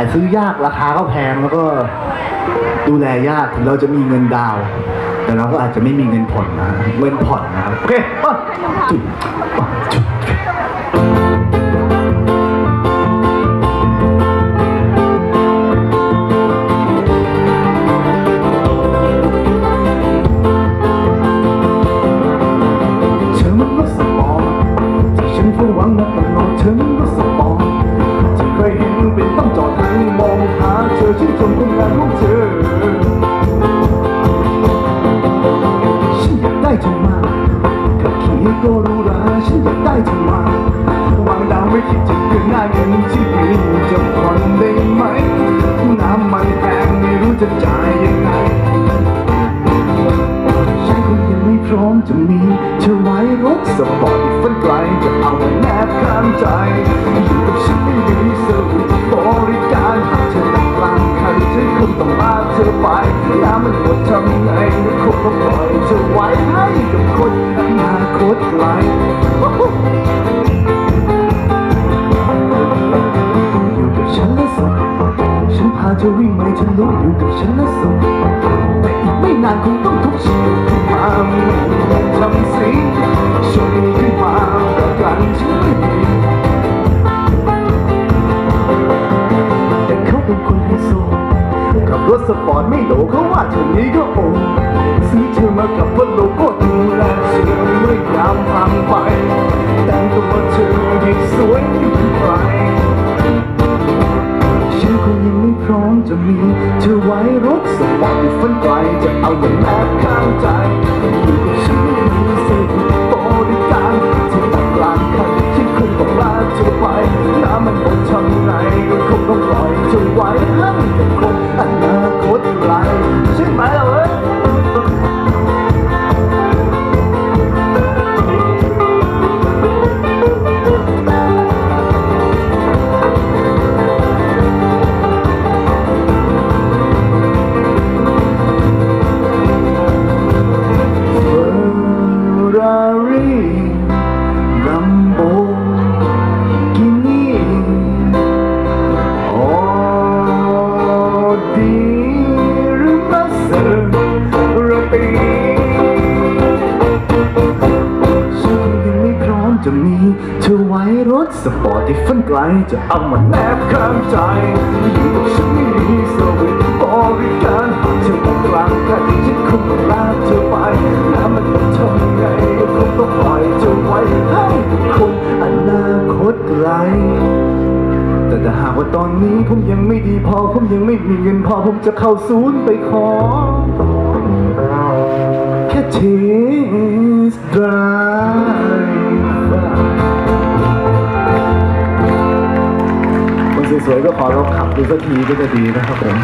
ายซื้อยากราคาก็แพงแล้วก็ดูแลยากถึงเราจะมีเงินดาว แต่เราก็อาจจะไม่มีเงินผ่อนนะเงินผ่อนนะครับโอเคป่ะจุดปะจุด ได้เธอมาขับขี่ก็รู้ราฉันอยากได้เธอมาวางดาวไม่คิดจะเกินหน้าเงินที่มีจะผ่อนได้ไหมน้ำมันแพงไม่รู้จะจ่ายยังไงฉันคงยังไม่พร้อมจะมีเธอไว้รถสปอร์ตที่ฝันไกลจะเอามาแนบข้างใจอยู่กับฉัน ก็ปล่อยเธอไว้ให้กับคนอนาคตไกลอยู่กับฉันและสุขฉันพาเธอวิ่งไม่ทะลุอยู่กับฉันและสุขแต่อีกไม่นานคงต้องทุก บรถสปอร์ตไม่โหลเขาว่าเธอนี้ก็โอซื้อเธอมากับว่าโลโก้ดูแลเธอเมื่อยามผ่านไป แต่งตัวเธอให้สวยยิ่งใครฉันคงยังไม่พร้อมจะมีเธอไว้รถสปอร์ตฝันไกลจะเอาอย่างแนบข้างใจอยู่กับฉันไม่มีเศษบริการเธอตัดกลางคันฉันคงต้องลาเธอไปน้ำมันหมดทำไงก็คงต้องปล่อยเธอไว้ให้ รถสปอร์ตที่ฝันไกลจะเอามาแนบข้างใจอยู่กับฉันไม่มีสวิตบริการหากเธอต้องกลางกันฉันคงต้องลาเธอไปแล้วมันต้องทำไงก็คงต้องปล่อยเธอไว้ให้คงอนาคตไกลแต่ถ้าหากว่าตอนนี้ผมยังไม่ดีพอ ผมยังไม่มีเงินพอ ผมจะเข้าศูนย์ไปขอ แค่เทสได สวยๆก็ขอลองขับดูสักทีก็จะดีนะครับผม